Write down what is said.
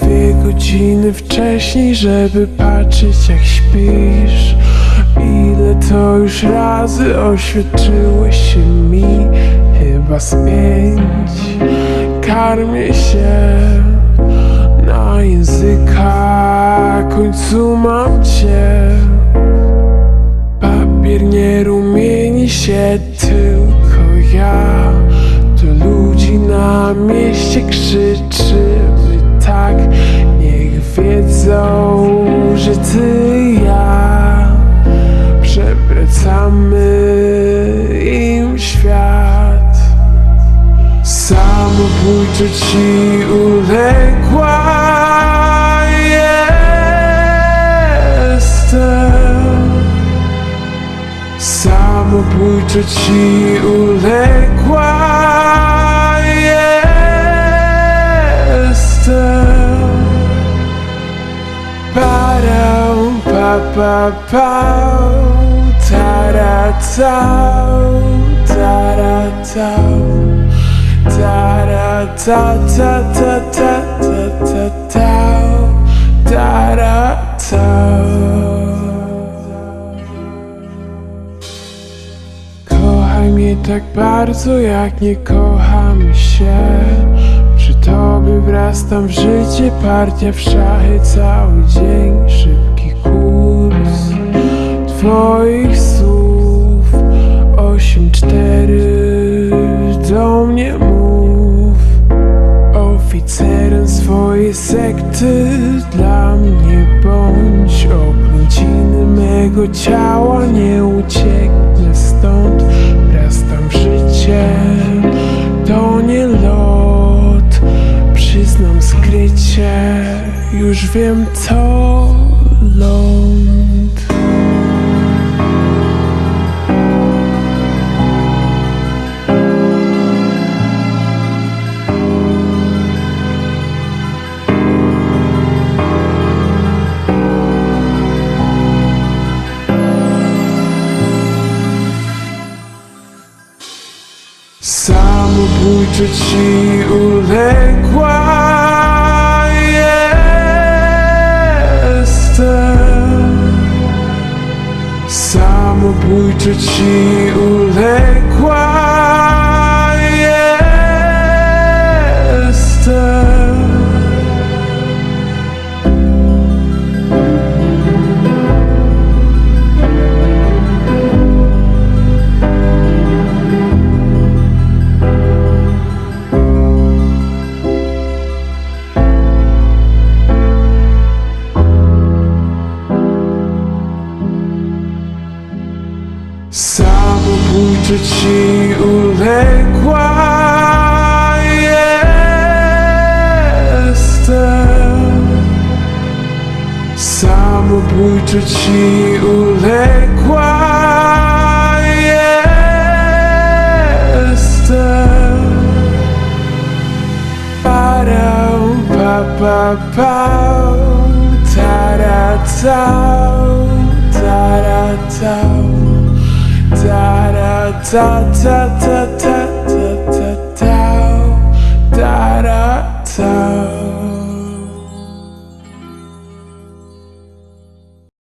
Dwie godziny wcześniej, żeby patrzeć jak śpisz. Ile to już razy oświadczyłeś się mi Chyba z pięć. Karmię się na języka Końcu mam cię. Papier nie rumieni się, tylko ja. Do ludzi na mieście krzyczymy muito te o requiesta. Salmo muito te o requiesta. Para o papa tarata, tarata. Tar, tar. Ta, ta, ta, ta, ta, ta, ta Tara, ta Kochaj mnie tak bardzo, jak nie kocham się. Przy tobie wrastam w życie, partia w szachy cały dzień Szybki kurs twoich słów. Osiem, cztery, mego ciała nie ucieknę stąd Wrastam w życie, to nie lot Przyznam skrycie, już wiem to ląd Samobójczo ci uległa? Jestem. Samobójczo ci uległa Samobójczo ci uległa jestem Samobójczo ci uległa jestem Parał, pa, pa, pa Taratał, taratał Ta ta ta ta ta ta